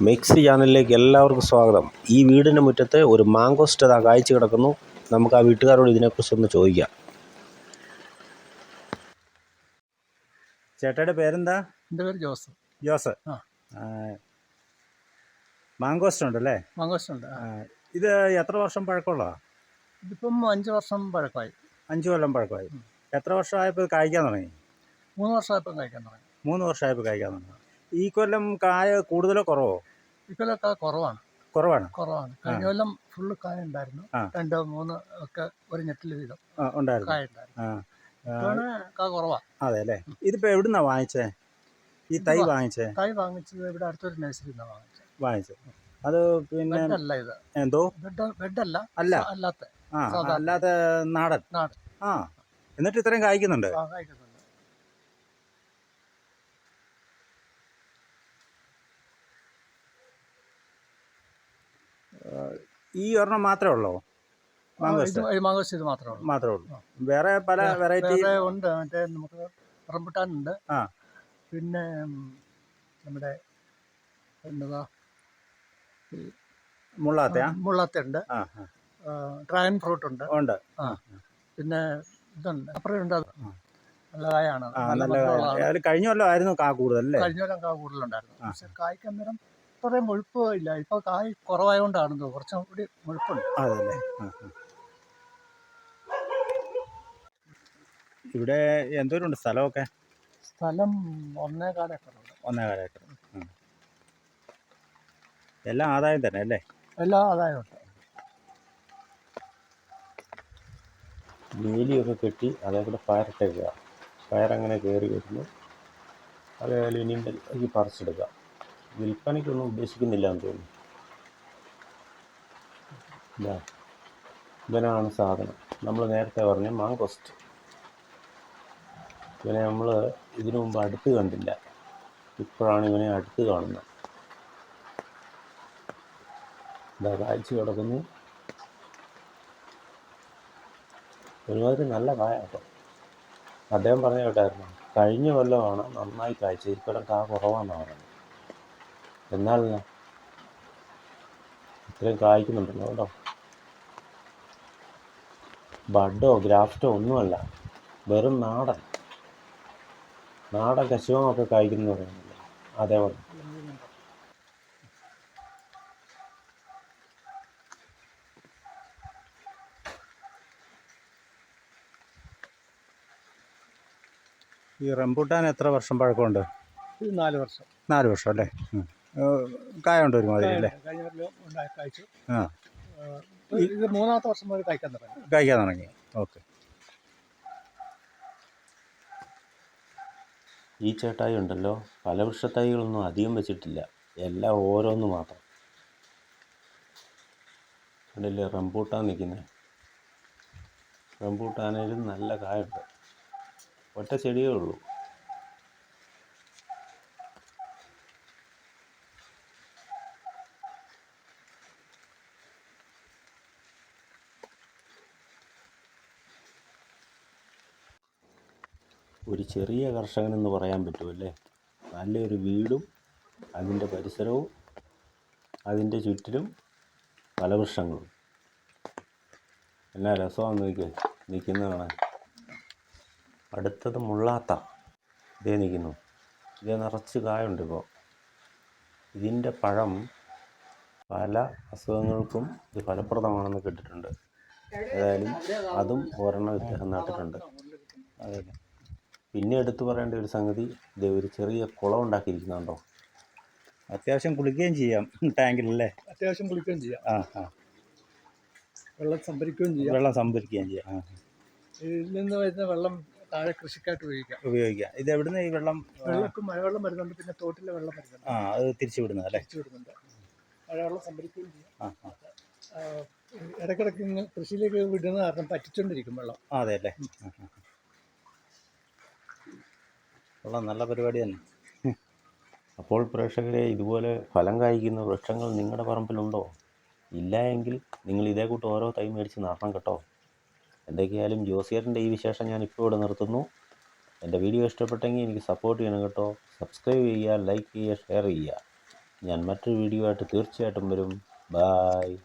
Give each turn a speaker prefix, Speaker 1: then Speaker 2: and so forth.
Speaker 1: Mix ചാനലിലേക്ക് എല്ലാവർക്കും സ്വാഗതം. ഈ വീടിന്റെ മുറ്റത്ത് ഒരു മാങ്കോസ്റ്റ് അതാ കായ്ച്ചു കിടക്കുന്നു. നമുക്ക് ആ വീട്ടുകാരോട് ഇതിനെക്കുറിച്ചൊന്ന് ചോദിക്കാം. ചേട്ടയുടെ പേരെന്താ?
Speaker 2: എന്റെ പേര് ജോസ്.
Speaker 1: ജോസ്.
Speaker 2: ആ.
Speaker 1: മാങ്കോസ്റ്റ് ഉണ്ടല്ലേ? മാങ്കോസ്റ്റ് ഇത് എത്ര വർഷം പഴക്കമുള്ളതാ?
Speaker 2: ഇതിപ്പം അഞ്ച് വർഷം പഴക്കമായി.
Speaker 1: അഞ്ച് കൊല്ലം പഴക്കമായി. എത്ര വർഷമായപ്പോൾ കായ്ക്കാൻ തുടങ്ങി?
Speaker 2: മൂന്ന് വർഷമായപ്പോൾ കായ്ക്കാൻ തുടങ്ങി.
Speaker 1: മൂന്ന് വർഷമായപ്പോൾ കായ്ക്കാൻ തുടങ്ങി. ഈ കൊല്ലം കായ കൂടുതലോ കുറവോ?
Speaker 2: ഇക്കൊല്ലൊക്കെ കുറവാണ്.
Speaker 1: കുറവാണ്.
Speaker 2: കുറവാണ്. കഴിഞ്ഞ കൊല്ലം ഫുള്ള് കായ ഉണ്ടായിരുന്നു. രണ്ടോ മൂന്നോ ഒക്കെ ഒരു ഞെട്ടിൽ വീതം
Speaker 1: ആ, ഉണ്ടായിരുന്നു.
Speaker 2: കായ കുറവാ.
Speaker 1: അതെ അല്ലേ ഇതിപ്പോ എവിടുന്നാ വാങ്ങിച്ചേ? ഈ തൈ വാങ്ങിച്ചേ?
Speaker 2: തൈ വാങ്ങിച്ചത് ഇവിടെ അടുത്തൊരു നഴ്സറി വാങ്ങിച്ചേ. വാങ്ങിച്ചത്
Speaker 1: വാങ്ങിച്ചത് അത് പിന്നെ
Speaker 2: ഇത്.
Speaker 1: എന്തോ?
Speaker 2: ബെഡ് ബെഡല്ല.
Speaker 1: അല്ല.
Speaker 2: അല്ലാത്ത.
Speaker 1: ആ അല്ലാത്ത നാടൻ.
Speaker 2: നാടൻ.
Speaker 1: ആ. എന്നിട്ട് ഇത്രയും കായ്ക്കുന്നുണ്ട്?
Speaker 2: കായ്ക്കുന്നുണ്ട്.
Speaker 1: ഈ ഒരെണ്ണം മാത്രമേ ഉള്ളൂ? മാംഗോസ്
Speaker 2: ഇത് മാത്രമേ
Speaker 1: മാത്രമേ ഉള്ളൂ. വേറെ പല വെറൈറ്റി
Speaker 2: ഉണ്ട്. മറ്റേ നമുക്ക് റംബുട്ടാനുണ്ട്.
Speaker 1: ആ.
Speaker 2: പിന്നെ നമ്മുടെ എന്താ
Speaker 1: മുള്ളാത്ത
Speaker 2: മുള്ളത്തുണ്ട്
Speaker 1: ആ ആ.
Speaker 2: ഡ്രാഗൺ ഫ്രൂട്ട് ഉണ്ട്.
Speaker 1: ഉണ്ട്.
Speaker 2: പിന്നെ ഇതുണ്ട്. അപ്പുറമുണ്ട് അത്.
Speaker 1: ആ.
Speaker 2: നല്ല കായാണ്
Speaker 1: ആ കഴിഞ്ഞ കൊല്ലം ആയിരുന്നു കാ കൂടുതൽ
Speaker 2: കഴിഞ്ഞ കൊല്ലം കാ കൂടുതലുണ്ടായിരുന്നു
Speaker 1: ആ.
Speaker 2: പക്ഷെ കായ്ക്ക് അന്നേരം ഇത്രയും മുഴുപ്പ് ഇല്ല ഇപ്പൊ കായ് കുറവായതുകൊണ്ടാണ് ഇത് കുറച്ചും കൂടി മുഴുപ്പുണ്ട്.
Speaker 1: അതല്ലേ. ഇവിടെ എന്തോരുണ്ട് സ്ഥലമൊക്കെ?
Speaker 2: സ്ഥലം ഒന്നേകാൽ ഏക്കറുണ്ട്
Speaker 1: ഒന്നേകാല ഏക്കർ. എല്ലാം ആദായം തന്നെ അല്ലേ?
Speaker 2: എല്ലാ ആദായം ഉണ്ട്.
Speaker 1: വേലിയൊക്കെ കെട്ടി അതേ കൂടെ പയറിട്ടേക്കുക. പയറങ്ങനെ കയറി വരുന്നു. അതേപോലെ ഇനിയും പറിച്ചെടുക്കുക. പറിച്ചെടുക്കാം വിൽപ്പനയ്ക്കൊന്നും ഉദ്ദേശിക്കുന്നില്ല എന്ന് തോന്നുന്നു ഇവനാണ് സാധനം. നമ്മൾ നേരത്തെ പറഞ്ഞ മാങ്കോസ്റ്റ്. ഇവനെ നമ്മൾ ഇതിനു മുമ്പ് അടുത്ത് കണ്ടില്ല. ഇപ്പോഴാണ് ഇവനെ അടുത്ത് കാണുന്നത്. ഇതാ കാഴ്ച കിടക്കുന്നു. ഒരുമാതിരി നല്ല കായ കേട്ടോ. അദ്ദേഹം പറഞ്ഞ കേട്ടായിരുന്നു കഴിഞ്ഞ കൊല്ലമാണ് നന്നായി കാഴ്ച. ഇപ്പോഴും കാ കുറവാണെന്നാണ് പറയുന്നത് എന്നാൽ ഇത്രയും കായ്ക്കുന്നുണ്ടല്ലോ കേട്ടോ. ബഡോ ഗ്രാഫ്റ്റോ ഒന്നുമല്ല വെറും നാടൻ. നാടൻ കശുവമൊക്കെ കായ്ക്കുന്നു പറയുന്നില്ല അതേപോലെ. ഈ റംബൂട്ടാൻ എത്ര വർഷം പഴക്കമുണ്ട്?
Speaker 2: ഇത് നാല് വർഷം.
Speaker 1: നാല് വർഷം അല്ലേ? കായുണ്ട് ഒരുമാതിരി അല്ലേ?
Speaker 2: കഴിഞ്ഞ കൊല്ലം ഉണ്ടായി കായ്ച്ചു.
Speaker 1: ആ.
Speaker 2: ആ, ഇത് മൂന്നാമത്തെ വർഷം മുതൽ കഴിക്കാൻ തുടങ്ങി.
Speaker 1: കഴിക്കാൻ തുടങ്ങി. ഓക്കെ. ഈ ചേട്ടായി ഉണ്ടല്ലോ. പല വൃക്ഷത്തൈകളൊന്നും അധികം വെച്ചിട്ടില്ല. എല്ലാം ഓരോന്ന് മാത്രം. കണ്ടില്ലേ റംബൂട്ടാൻ നിൽക്കുന്നത് റംബൂട്ടാനേലും നല്ല കായുണ്ട്. ഒറ്റ ചെടിയേ ഉള്ളൂ. ഒരു ചെറിയ കർഷകനെന്ന് പറയാൻ പറ്റുമല്ലേ നല്ലൊരു വീടും അതിന്റെ പരിസരവും അതിന്റെ ചുറ്റിലും ഫലവൃക്ഷങ്ങളും എന്നാ രസമാണ് നോക്കി നിൽക്കുന്ന കാണാൻ. അടുത്തത് മുള്ളാത്ത. ഇതേ നിൽക്കുന്നു ഇതേ നിറച്ച് കായുണ്ട് ഇപ്പോൾ ഇതിന്റെ പഴം പല അസുഖങ്ങൾക്കും ഇത് ഫലപ്രദമാണെന്ന് കേട്ടിട്ടുണ്ട്. ഏതായാലും അതും ഒരെണ്ണം ഇദ്ദേഹം നട്ടിട്ടുണ്ട്. അതെ. പിന്നെ എടുത്തു പറയേണ്ട ഒരു സംഗതി ഇത് ഒരു ചെറിയ കുളം ഉണ്ടാക്കിയിരിക്കുന്നുണ്ടോ? അത്യാവശ്യം കുളിക്കുകയും ചെയ്യാം ടാങ്കിലല്ലേ?
Speaker 2: അത്യാവശ്യം കുളിക്കുകയും ചെയ്യാം.
Speaker 1: ആ ആ.
Speaker 2: വെള്ളം സംഭരിക്കുകയും ചെയ്യാം.
Speaker 1: വെള്ളം സംഭരിക്കുകയും ചെയ്യാം ആ
Speaker 2: ഇതിൽ നിന്ന് വരുന്ന വെള്ളം താഴെ കൃഷിക്കായിട്ട് ഉപയോഗിക്കാം.
Speaker 1: ഉപയോഗിക്കാം. ഇത് എവിടുന്ന് ഈ വെള്ളം
Speaker 2: വെള്ളമൊക്കെ മഴവെള്ളം വരുന്നുണ്ട് പിന്നെ തോട്ടിലെ വെള്ളം വരുന്നുണ്ട്.
Speaker 1: ആ അത് തിരിച്ചു വിടുന്നത് അല്ലേ?
Speaker 2: തിരിച്ചു വിടുന്നുണ്ട്. മഴവെള്ളം സംഭരിക്കുകയും ചെയ്യാം.
Speaker 1: ആ ആ.
Speaker 2: ഇടയ്ക്കിടയ്ക്ക് ഇങ്ങനെ കൃഷിയിലേക്ക് വിടുന്ന കാരണം പറ്റിച്ചോണ്ടിരിക്കും വെള്ളം.
Speaker 1: അതെ അല്ലേ? ആ, ആ. കൊള്ളാം നല്ല പരിപാടി തന്നെ. അപ്പോൾ പ്രേക്ഷകരെ ഇതുപോലെ ഫലം കായ്ക്കുന്ന വൃക്ഷങ്ങൾ നിങ്ങളുടെ പറമ്പിലുണ്ടോ? ഇല്ല എങ്കിൽ നിങ്ങൾ ഇതേ കൂട്ട് ഓരോ തൈ മേടിച്ച് നടണം കേട്ടോ. എന്തൊക്കെയായാലും ജോസിയറിന്റെ ഈ വിശേഷം ഞാൻ ഇപ്പോൾ ഇവിടെ നിർത്തുന്നു. എന്റെ വീഡിയോ ഇഷ്ടപ്പെട്ടെങ്കിൽ എനിക്ക് സപ്പോർട്ട് ചെയ്യണം കേട്ടോ. സബ്സ്ക്രൈബ് ചെയ്യുക ലൈക്ക് ചെയ്യുക ഷെയർ ചെയ്യുക. ഞാൻ മറ്റൊരു വീഡിയോ ആയിട്ട് തീർച്ചയായിട്ടും വരും. ബായ്.